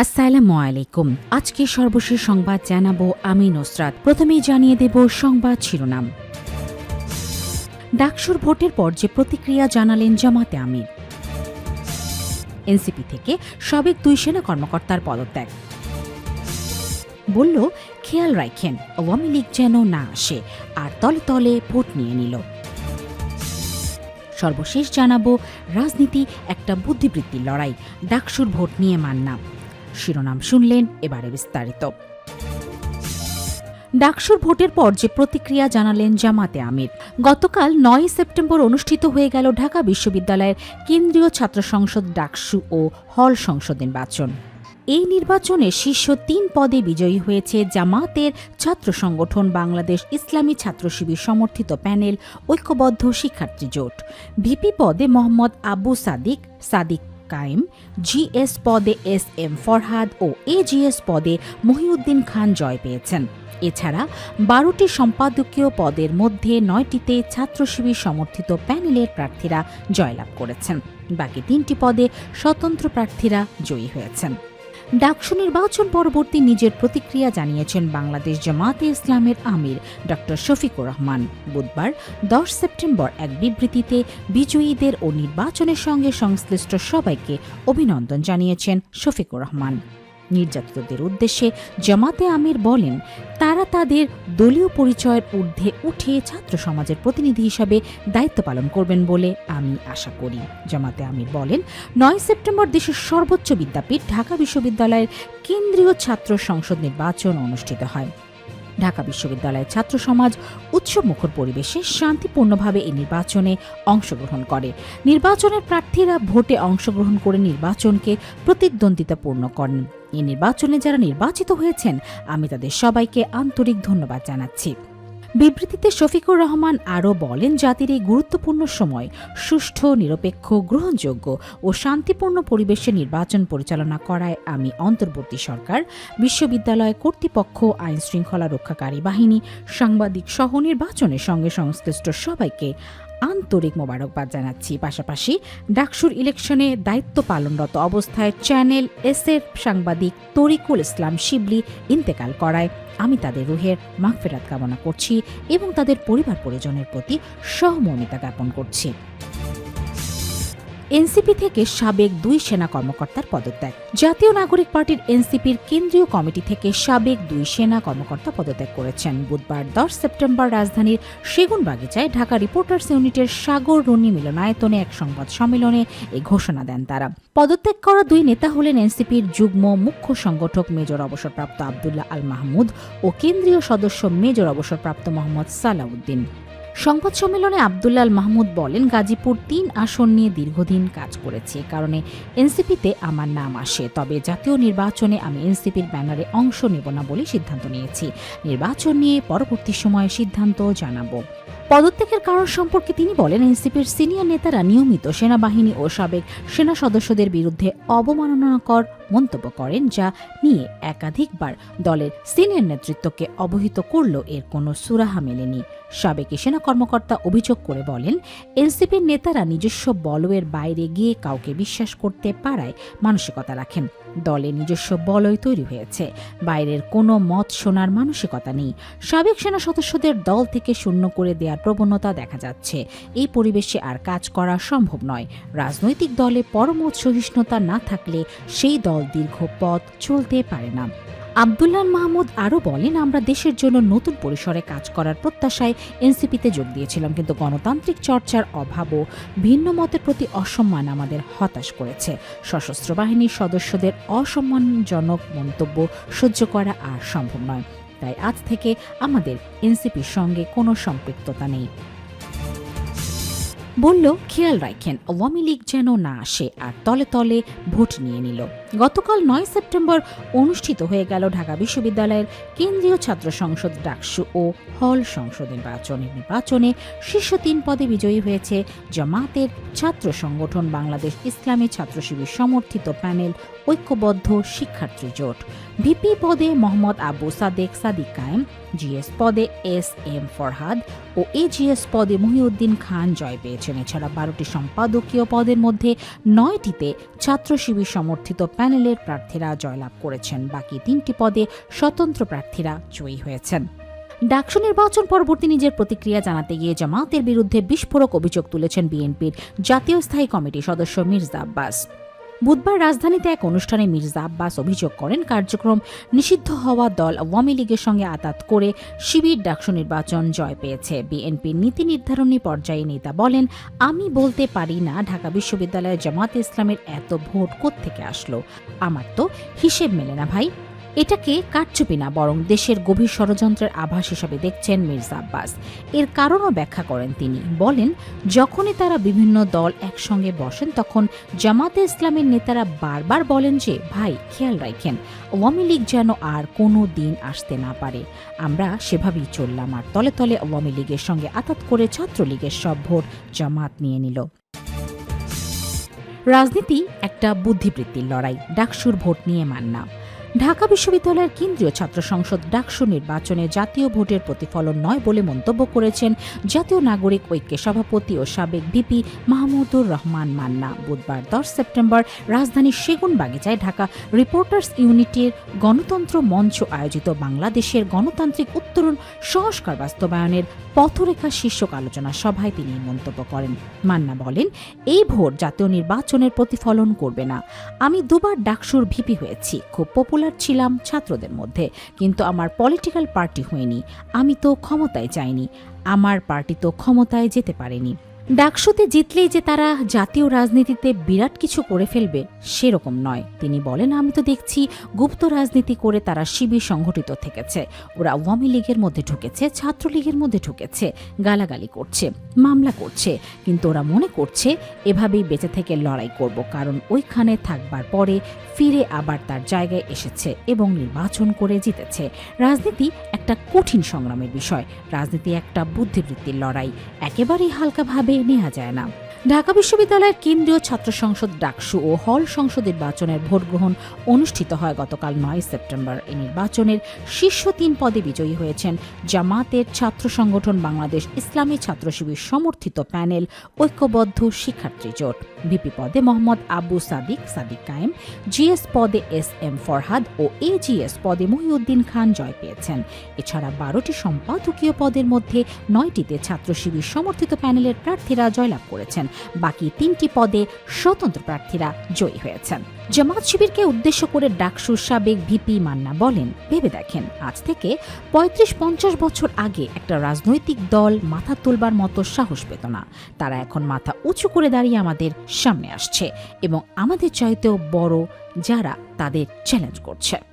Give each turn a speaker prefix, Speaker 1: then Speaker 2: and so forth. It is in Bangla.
Speaker 1: আসসালামু আলাইকুম। আজকে সর্বশেষ সংবাদ জানাব আমি নুসরাত। প্রথমেই জানিয়ে দেব সংবাদ শিরোনাম। ডাকসুর ভোটের পর যে প্রতিক্রিয়া জানালেন জামাতে আমির। এনসিপি থেকে সাবেক দুই সেনা কর্মকর্তার পদত্যাগ। বলল, খেয়াল রাখেন, আওয়ামী লীগ যেন না আসে, আর তলে তলে ভোট নিয়ে নিল। সর্বশেষ জানাব, রাজনীতি একটা বুদ্ধিবৃত্তির লড়াই, ডাকসুর ভোট নিয়ে মান্না। শিরোনাম শুনলেন এবারে বিস্তারিত। ডাকসুর ভোটের পর যে প্রতিক্রিয়া জানালেন জামাতে আমির, গতকাল নয় সেপ্টেম্বর অনুষ্ঠিত হয়ে গেল ঢাকা বিশ্ববিদ্যালয়ের কেন্দ্রীয় ছাত্র সংসদ ডাকসু ও হল সংসদ নির্বাচন। এই নির্বাচনে শীর্ষ তিন পদে বিজয়ী হয়েছে জামাতের ছাত্র সংগঠন বাংলাদেশ ইসলামী ছাত্র শিবির সমর্থিত প্যানেল ঐক্যবদ্ধ শিক্ষার্থী জোট। ভিপি পদে মোহাম্মদ আবু সাদিক সাদিক কায়েম, জিএস পদে এস এম ফরহাদ ও এজিএস পদে মহিউদ্দিন খান জয় পেয়েছেন। এছাড়া বারোটি সম্পাদকীয় পদের মধ্যে নয়টিতে ছাত্রশিবির সমর্থিত প্যানেলের প্রার্থীরা জয়লাভ করেছেন। বাকি তিনটি পদে স্বতন্ত্র প্রার্থীরা জয়ী হয়েছেন। ডাকসু নির্বাচন পরবর্তী নিজের প্রতিক্রিয়া জানিয়েছেন বাংলাদেশ জামাতে ইসলামের আমির ড শফিকুর রহমান। বুধবার দশ সেপ্টেম্বর এক বিবৃতিতে বিজয়ীদের ও নির্বাচনের সঙ্গে সংশ্লিষ্ট সবাইকে অভিনন্দন জানিয়েছেন শফিকুর রহমান। নির্যাতিতদের উদ্দেশ্যে জামাতে আমির বলেন, তারা তাদের দলীয় পরিচয়ের ঊর্ধ্বে উঠে ছাত্র সমাজের প্রতিনিধি হিসাবে দায়িত্ব পালন করবেন বলে আমি আশা করি। জামাতে আমির বলেন, নয় সেপ্টেম্বর দেশের সর্বোচ্চ বিদ্যাপীঠ, ঢাকা বিশ্ববিদ্যালয়ের কেন্দ্রীয় ছাত্র সংসদ নির্বাচন অনুষ্ঠিত হয়। ঢাকা বিশ্ববিদ্যালয়ের ছাত্র সমাজ উৎসবমুখর পরিবেশে শান্তিপূর্ণভাবে এই নির্বাচনে অংশগ্রহণ করে। নির্বাচনের প্রার্থীরা ভোটে অংশগ্রহণ করে নির্বাচনকে প্রতিদ্বন্দ্বিতাপূর্ণ করেন। এই নির্বাচনে যারা নির্বাচিত হয়েছেন, আমি তাদের সবাইকে আন্তরিক ধন্যবাদ জানাচ্ছি। বিবৃতিতে শফিকুর রহমান আরও বলেন, জাতির এই গুরুত্বপূর্ণ সময় সুষ্ঠু, নিরপেক্ষ, গ্রহণযোগ্য ও শান্তিপূর্ণ পরিবেশে নির্বাচন পরিচালনা করায় আমি অন্তর্বর্তী সরকার, বিশ্ববিদ্যালয় কর্তৃপক্ষ, আইন শৃঙ্খলা রক্ষাকারী বাহিনী, সাংবাদিক সহ নির্বাচনের সঙ্গে সংশ্লিষ্ট সবাইকে আন্তরিক মোবারকবাদ জানাচ্ছি। পাশাপাশি ডাকসুর ইলেকশনে দায়িত্ব পালনরত অবস্থায় চ্যানেল এসএফ সাংবাদিক তরিকুল ইসলাম শিবলি ইন্তেকাল করায়। আমি তাদের রুহের মাগফেরাত কামনা করছি এবং তাদের পরিবার পরিজনের প্রতি সহমর্মিতা জ্ঞাপন করছি। এনসিপি থেকে সাবেক দুই সেনা কর্মকর্তার পদত্যাগ। জাতীয় নাগরিক পার্টির এনসিপির কেন্দ্রীয় কমিটি থেকে সাবেক দুই সেনা কর্মকর্তা পদত্যাগ করেছেন। বুধবার দশ সেপ্টেম্বর রাজধানীর সেগুনবাগিচায় ঢাকা রিপোর্টার্স ইউনিটের সাগর রুনি মিলনায়তনে এক সংবাদ সম্মেলনে এই ঘোষণা দেন তারা। পদত্যাগ করা দুই নেতা হলেন এনসিপির যুগ্ম মুখ্য সংগঠক মেজর অবসরপ্রাপ্ত আবদুল্লাহ আল মাহমুদ ও কেন্দ্রীয় সদস্য মেজর অবসরপ্রাপ্ত মোহাম্মদ সালাউদ্দিন। সংবাদ সম্মেলনে আবদুল্লাল মাহমুদ বলেন, গাজীপুর তিন আসন নিয়ে দীর্ঘদিন কাজ করেছি কারণে এনসিপিতে আমার নাম আসে। তবে জাতীয় নির্বাচনে আমি এনসিপির ব্যানারে অংশ নেব না বলে সিদ্ধান্ত নিয়েছি। নির্বাচন নিয়ে পরবর্তী সময়ে সিদ্ধান্ত জানাব। পদত্যাগের কারণ সম্পর্কে তিনি বলেন, এনসিপির সিনিয়র নেতারা নিয়মিত সেনাবাহিনী ও সাবেক সেনা সদস্যদের বিরুদ্ধে অবমাননাকর মন্তব্য করেন, যা নিয়ে একাধিকবার দলের সিনিয়র নেতৃত্বকে অবহিত করলেও এর কোনো সুরাহা মেলেনি। সাবেক সেনা কর্মকর্তা অভিযোগ করে বলেন, এনসিপির নেতারা নিজস্ব বলয়ের বাইরে গিয়ে কাউকে বিশ্বাস করতে পারায় মানসিকতা রাখেন। দলে নিজস্ব বলয় তৈরি হয়েছে। বাইরের কোনো মত শোনার মানসিকতা নেই। সাবেক সেনা সদস্যদের দল থেকে শূন্য করে দেওয়ার প্রবণতা দেখা যাচ্ছে। এই পরিবেশে আর কাজ করা সম্ভব নয়। রাজনৈতিক দলে পরমত সহিষ্ণুতা না থাকলে সেই দল দীর্ঘ পথ চলতে পারে না। আবদুল্লাহ মাহমুদ আরও বলেন, আমরা দেশের জন্য নতুন পরিসরে কাজ করার প্রত্যাশায় এনসিপিতে যোগ দিয়েছিলাম, কিন্তু গণতান্ত্রিক চর্চার অভাব ও ভিন্ন মতের প্রতি অসম্মান আমাদের হতাশ করেছে। সশস্ত্র বাহিনীর সদস্যদের অসম্মানজনক মন্তব্য সহ্য করা আর সম্ভব নয়। তাই আজ থেকে আমাদের এনসিপির সঙ্গে কোনো সম্পৃক্ততা নেই। বলল, খেয়াল রাখেন, আওয়ামী লীগ যেন না আসে আর তলে তলে ভোট নিয়ে নিল। গতকাল নয় সেপ্টেম্বর অনুষ্ঠিত হয়ে গেল ঢাকা বিশ্ববিদ্যালয়ের কেন্দ্রীয় ছাত্র সংসদ ডাকসু ও হল সংসদ নির্বাচনের নির্বাচনে শীর্ষ তিন পদে বিজয়ী হয়েছে জামাতের ছাত্র সংগঠন বাংলাদেশ ইসলামী ছাত্র শিবির সমর্থিত প্যানেল ঐক্যবদ্ধ শিক্ষার্থী জোট। ভিপি পদে মোহাম্মদ আবু সাদেক সাদিক কায়েম, জিএস পদে এস এম ফরহাদ ও এজিএস পদে মহিউদ্দিন খান জয় পেয়েছে হয়েছেন এছাড়া বারোটি সম্পাদকীয় পদের মধ্যে নয়টিতে ছাত্র শিবির সমর্থিত প্যানেলের প্রার্থীরা জয়লাভ করেছেন। বাকি তিনটি পদে স্বতন্ত্র প্রার্থীরা জয়ী হয়েছেন। ডাকসু নির্বাচন পরবর্তী নিজের প্রতিক্রিয়া জানাতে গিয়ে জামাতের বিরুদ্ধে বিস্ফোরক অভিযোগ তুলেছেন বিএনপির জাতীয় স্থায়ী কমিটির সদস্য মির্জা আব্বাস। বুধবার রাজধানীতে এক অনুষ্ঠানে মির্জা আব্বাস অভিযোগ করেন, কার্যক্রম নিষিদ্ধ হওয়া দল আওয়ামী লীগের সঙ্গে আতাত করে শিবির ডাকসু নির্বাচন জয় পেয়েছে। বিএনপির নীতি নির্ধারণী পর্যায়ে নেতা বলেন, আমি বলতে পারি না ঢাকা বিশ্ববিদ্যালয়ে জামাতে ইসলামের এত ভোট থেকে আসলো। আমার তো হিসেব মেলে না ভাই। এটাকে কারচুপি না, বরং দেশের গভীর ষড়যন্ত্রের আভাস হিসাবে দেখছেন মির্জা আব্বাস। এর কারণও ব্যাখ্যা করেন তিনি। বলেন, যখনই তারা বিভিন্ন দল একসঙ্গে বসেন, তখন জামাতে ইসলামের নেতারা বারবার বলেন যে, ভাই, খেয়াল রাখেন, আওয়ামী লীগ যেন আর কোনো দিন আসতে না পারে। আমরা সেভাবেই চললাম। আর তলে তলে আওয়ামী লীগের সঙ্গে আতাত করে ছাত্রলীগের সব ভোট জামাত নিয়ে নিল। রাজনীতি একটা বুদ্ধিবৃত্তির লড়াই, ডাকসুর ভোট নিয়ে মান্না। ঢাকা বিশ্ববিদ্যালয়ের কেন্দ্রীয় ছাত্র সংসদ ডাকসু নির্বাচনে জাতীয় ভোটের প্রতিফলন নয় বলে মন্তব্য করেছেন জাতীয় নাগরিক ঐক্যের সভাপতি ও সাবেক ভিপি মাহমুদুর রহমান মান্না। বুধবার দশ সেপ্টেম্বর রাজধানীর সেগুন বাগিচায় ঢাকা রিপোর্টার্স ইউনিটির গণতন্ত্র মঞ্চ আয়োজিত বাংলাদেশের গণতান্ত্রিক উত্তরণ সংস্কার বাস্তবায়নের পথরেখা শীর্ষক আলোচনা সভায় তিনি মন্তব্য করেন। মান্না বলেন, এই ভোট জাতীয় নির্বাচনের প্রতিফলন করবে না। আমি দুবার ডাকসুর ভিপি হয়েছি। খুব পপুলার ছিলাম ছাত্রদের মধ্যে, কিন্তু আমার পলিটিক্যাল পার্টি হয়নি, আমি তো ক্ষমতায় যাইনি, আমার পার্টি তো ক্ষমতায় যেতে পারেনি। ডাকসুতে জিতলেই যে তারা জাতীয় রাজনীতিতে বিরাট কিছু করে ফেলবে, সেরকম নয়। তিনি বলেন, আমি তো দেখছি গুপ্ত রাজনীতি করে তারা শিবির সংগঠিত থেকেছে। ওরা আওয়ামী লীগের মধ্যে ঢুকেছে, ছাত্রলীগের মধ্যে ঢুকেছে, গালাগালি করছে, মামলা করছে। কিন্তু ওরা মনে করছে, এভাবেই বেঁচে থেকে লড়াই করব, কারণ ওইখানে থাকবার পরে ফিরে আবার তার জায়গায় এসেছে এবং নির্বাচন করে জিতেছে। রাজনীতি একটা কঠিন সংগ্রামের বিষয়। রাজনীতি একটা বুদ্ধিবৃত্তির লড়াই। একেবারেই হালকাভাবে নেওয়া যায় না। ঢাকা বিশ্ববিদ্যালয়ের কেন্দ্রীয় ছাত্র সংসদ ডাকসু ও হল সংসদ নির্বাচনের ভোট গ্রহণ অনুষ্ঠিত হয় গতকাল নয় সেপ্টেম্বর। এই নির্বাচনের শীর্ষ তিন পদে বিজয়ী হয়েছেন জামাতের ছাত্র সংগঠন বাংলাদেশ ইসলামী ছাত্র শিবির সমর্থিত প্যানেল ঐক্যবদ্ধ শিক্ষার্থী জোট। ভিপি পদে মোহাম্মদ আবু সাদিক সাদিক কায়েম, জিএস পদে এস এম ফরহাদ ও এজিএস পদে মহিউদ্দিন খান জয় পেয়েছেন। এছাড়া বারোটি সম্পাদকীয় পদের মধ্যে নয়টিতে ছাত্র শিবির সমর্থিত প্যানেলের প্রার্থীরা জয়লাভ করেছেন। বাকি তিনটি পদে স্বতন্ত্র প্রার্থীরা জয়ী হয়েছেন। জামাত শিবিরকে উদ্দেশ্য করে ডাকসুর সাবেক ভিপি মান্না বলেন, ভেবে দেখেন, আজ থেকে পঁয়ত্রিশ পঞ্চাশ বছর আগে একটা রাজনৈতিক দল মাথা তুলবার মতো সাহস পেত না। তারা এখন মাথা উঁচু করে দাঁড়িয়ে আমাদের সামনে আসছে এবং আমাদের চাইতেও বড় যারা তাদের চ্যালেঞ্জ করছে।